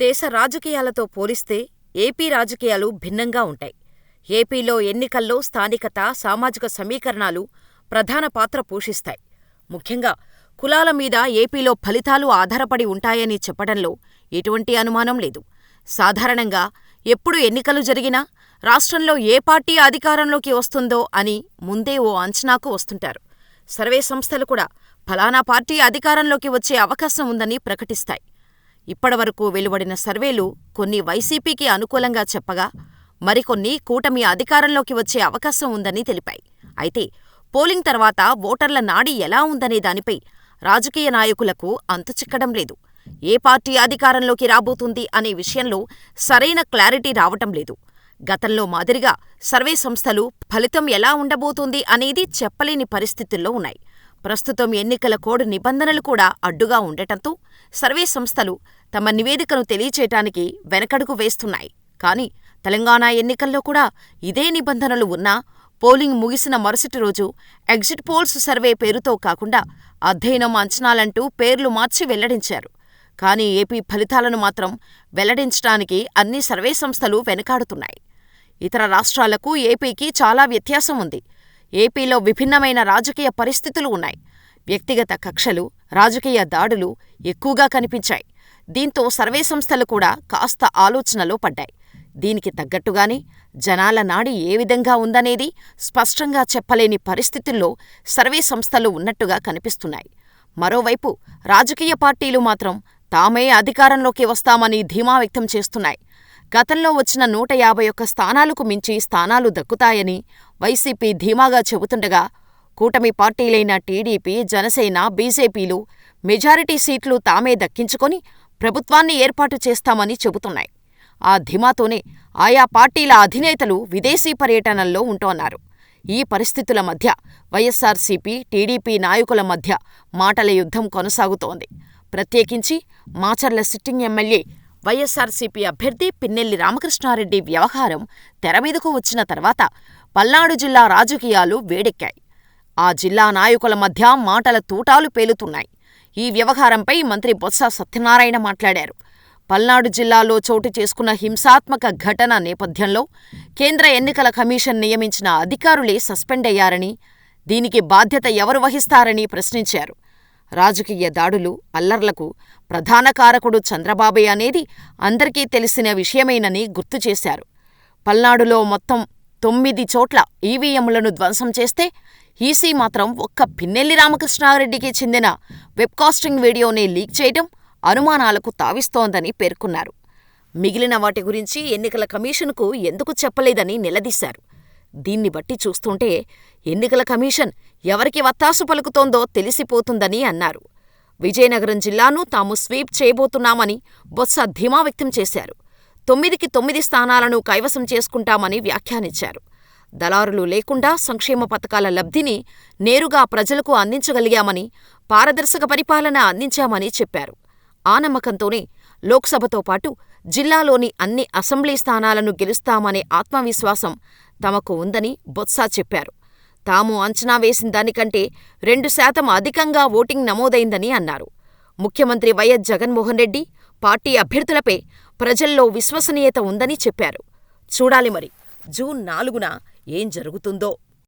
దేశ రాజకీయాలతో పోలిస్తే ఏపీ రాజకీయాలు భిన్నంగా ఉంటాయి. ఏపీలో ఎన్నికల్లో స్థానికత, సామాజిక సమీకరణాలు ప్రధాన పాత్ర పోషిస్తాయి. ముఖ్యంగా కులాల మీద ఏపీలో ఫలితాలు ఆధారపడి ఉంటాయని చెప్పడంలో ఎటువంటి అనుమానం లేదు. సాధారణంగా ఎప్పుడు ఎన్నికలు జరిగినా రాష్ట్రంలో ఏ పార్టీ అధికారంలోకి వస్తుందో అని ముందే ఓ అంచనాకు వస్తుంటారు. సర్వే సంస్థలు కూడా ఫలానా పార్టీ అధికారంలోకి వచ్చే అవకాశం ఉందని ప్రకటిస్తాయి. ఇప్పటివరకు వెలువడిన సర్వేలు కొన్ని వైసీపీకి అనుకూలంగా చెప్పగా, మరికొన్ని కూటమి అధికారంలోకి వచ్చే అవకాశం ఉందని తెలిపాయి. అయితే పోలింగ్ తర్వాత ఓటర్ల నాడి ఎలా ఉందనే దానిపై రాజకీయ నాయకులకు అంతుచిక్కడం లేదు. ఏ పార్టీ అధికారంలోకి రాబోతుంది అనే విషయంలో సరైన క్లారిటీ రావటం లేదు. గతంలో మాదిరిగా సర్వే సంస్థలు ఫలితం ఎలా ఉండబోతోంది అనేది చెప్పలేని పరిస్థితుల్లో ఉన్నాయి. ప్రస్తుతం ఎన్నికల కోడ్ నిబంధనలు కూడా అడ్డుగా ఉండటంతో సర్వే సంస్థలు తమ నివేదికను తెలియచేయటానికి వెనకడుగు వేస్తున్నాయి. కానీ తెలంగాణ ఎన్నికల్లో కూడా ఇదే నిబంధనలు ఉన్నా పోలింగ్ ముగిసిన మరుసటి రోజు ఎగ్జిట్ పోల్స్ సర్వే పేరుతో కాకుండా అధ్యయనం, అంచనాలంటూ పేర్లు మార్చి వెల్లడించారు. కానీ ఏపీ ఫలితాలను మాత్రం వెల్లడించటానికి అన్ని సర్వే సంస్థలు వెనుకాడుతున్నాయి. ఇతర రాష్ట్రాలకు ఏపీకి చాలా వ్యత్యాసం ఉంది. ఏపీలో విభిన్నమైన రాజకీయ పరిస్థితులు ఉన్నాయి. వ్యక్తిగత కక్షలు, రాజకీయ దాడులు ఎక్కువగా కనిపించాయి. దీంతో సర్వే సంస్థలు కూడా కాస్త ఆలోచనలో పడ్డాయి. దీనికి తగ్గట్టుగానే జనాల నాడి ఏ విధంగా ఉందనేది స్పష్టంగా చెప్పలేని పరిస్థితుల్లో సర్వే సంస్థలు ఉన్నట్టుగా కనిపిస్తున్నాయి. మరోవైపు రాజకీయ పార్టీలు మాత్రం తామే అధికారంలోకి వస్తామని ధీమా వ్యక్తం చేస్తున్నాయి. గతంలో వచ్చిన నూట యాభై ఒక్క స్థానాలకు మించి స్థానాలు దక్కుతాయని వైసీపీ ధీమాగా చెబుతుండగా, కూటమి పార్టీలైన టీడీపీ, జనసేన, బీజేపీలు మెజారిటీ సీట్లు తామే దక్కించుకొని ప్రభుత్వాన్ని ఏర్పాటు చేస్తామని చెబుతున్నాయి. ఆ ధీమాతోనే ఆయా పార్టీల అధినేతలు విదేశీ పర్యటనల్లో ఉంటోన్నారు. ఈ పరిస్థితుల మధ్య వైఎస్సార్సీపీ, టీడీపీ నాయకుల మధ్య మాటల యుద్ధం కొనసాగుతోంది. ప్రత్యేకించి మాచర్ల సిట్టింగ్ ఎమ్మెల్యే వైఎస్సార్సీపీ అభ్యర్థి పిన్నెల్లి రామకృష్ణారెడ్డి వ్యవహారం తెరమీదకు వచ్చిన తర్వాత పల్నాడు జిల్లా రాజకీయాలు వేడెక్కాయి. ఆ జిల్లా నాయకుల మధ్య మాటల తూటాలు పేలుతున్నాయి. ఈ వ్యవహారంపై మంత్రి బొత్స సత్యనారాయణ మాట్లాడారు. పల్నాడు జిల్లాలో చోటు చేసుకున్న హింసాత్మక ఘటన నేపథ్యంలో కేంద్ర ఎన్నికల కమిషన్ నియమించిన అధికారులే సస్పెండ్ అయ్యారని దీనికి బాధ్యత ఎవరు వహిస్తారని ప్రశ్నించారు. రాజకీయ దాడులు, అల్లర్లకు ప్రధాన కారకుడు చంద్రబాబే అనేది అందరికీ తెలిసిన విషయమేనని గుర్తుచేశారు. పల్నాడులో మొత్తం తొమ్మిది చోట్ల ఈవీఎంలను ధ్వంసం చేస్తే ఈసీ మాత్రం ఒక్క పిన్నెల్లి రామకృష్ణారెడ్డికి చెందిన వెబ్కాస్టింగ్ వీడియోనే లీక్ చేయడం అనుమానాలకు తావిస్తోందని పేర్కొన్నారు. మిగిలిన వాటి గురించి ఎన్నికల కమిషన్కు ఎందుకు చెప్పలేదని నిలదీశారు. దీన్ని బట్టి చూస్తుంటే ఎన్నికల కమిషన్ ఎవరికి వత్తాసు పలుకుతోందో తెలిసిపోతుందని అన్నారు. విజయనగరం జిల్లాను తాము స్వీప్ చేయబోతున్నామని బొత్స ధీమా వ్యక్తం చేశారు. తొమ్మిదికి తొమ్మిది స్థానాలను కైవసం చేసుకుంటామని వ్యాఖ్యానించారు. దళారులు లేకుండా సంక్షేమ పథకాల లబ్ధిని నేరుగా ప్రజలకు అందించగలిగామని, పారదర్శక పరిపాలన అందించామని చెప్పారు. ఆ నమ్మకంతోనే లోక్సభతో పాటు జిల్లాలోని అన్ని అసెంబ్లీ స్థానాలను గెలుస్తామనే ఆత్మవిశ్వాసం తమకు ఉందని బొత్స చెప్పారు. తాము అంచనా వేసిన దానికంటే రెండు శాతం అధికంగా ఓటింగ్ నమోదైందని అన్నారు. ముఖ్యమంత్రి వైఎస్ జగన్మోహన్రెడ్డి, పార్టీ అభ్యర్థులపై ప్రజల్లో విశ్వసనీయత ఉందని చెప్పారు. చూడాలి మరి జూన్ నాలుగున ఏం జరుగుతుందో!